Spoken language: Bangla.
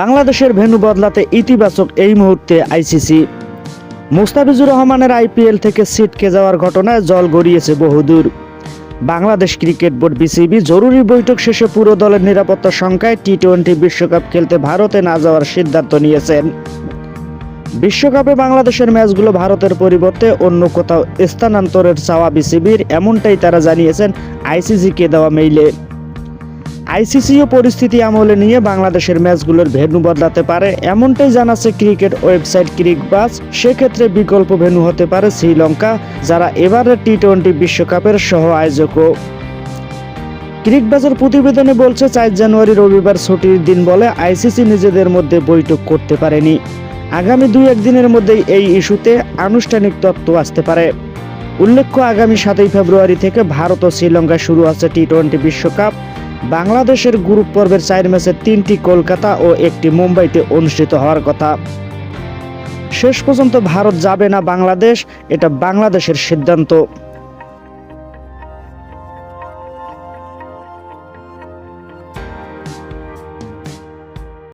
বাংলাদেশের ভেন্যু বদলাতে ইতিবাচক এই মুহূর্তে আইসিসি। মুস্তাফিজুর রহমানের আইপিএল থেকে ছিটকে যাওয়ার ঘটনায় জল গড়িয়েছে বহুদূর। বাংলাদেশ ক্রিকেট বোর্ড বিসিবি জরুরি বৈঠক শেষে পুরো দলের নিরাপত্তা সংখ্যায় টি টোয়েন্টি বিশ্বকাপ খেলতে ভারতে না যাওয়ার সিদ্ধান্ত নিয়েছেন। বিশ্বকাপে বাংলাদেশের ম্যাচগুলো ভারতের পরিবর্তে অন্য কোথাও স্থানান্তরের চাওয়া বিসিবির, এমনটাই তারা জানিয়েছেন আইসিসিকে দেওয়া মেইলে। আইসিসিও পরিস্থিতি আমলে নিয়ে বাংলাদেশের ম্যাচগুলোর ভেন্যু বদলাতে পারে, এমনটাই জানাচ্ছে ক্রিকেট ওয়েবসাইট ক্রিক ক্রিকবাস সেক্ষেত্রে বিকল্প ভেন্যু হতে পারে শ্রীলঙ্কা, যারা এবারের টি টোয়েন্টি বিশ্বকাপের সহ আয়োজকও ক্রিকবাজের প্রতিবেদনে বলছে, চার জানুয়ারি রবিবার ছুটির দিন বলে আইসিসি নিজেদের মধ্যে বৈঠক করতে পারেনি। আগামী দুই একদিনের মধ্যেই এই ইস্যুতে আনুষ্ঠানিক তত্ত্ব আসতে পারে। উল্লেখ্য, আগামী সাতই ফেব্রুয়ারি থেকে ভারত ও শ্রীলঙ্কায় শুরু হচ্ছে টি টোয়েন্টি বিশ্বকাপ। বাংলাদেশের গ্রুপ পর্বের চার ম্যাচে তিনটি কলকাতা ও একটি মুম্বাইতে অনুষ্ঠিত হওয়ার কথা। শেষ পর্যন্ত ভারত যাবে না বাংলাদেশ, এটা বাংলাদেশের সিদ্ধান্ত।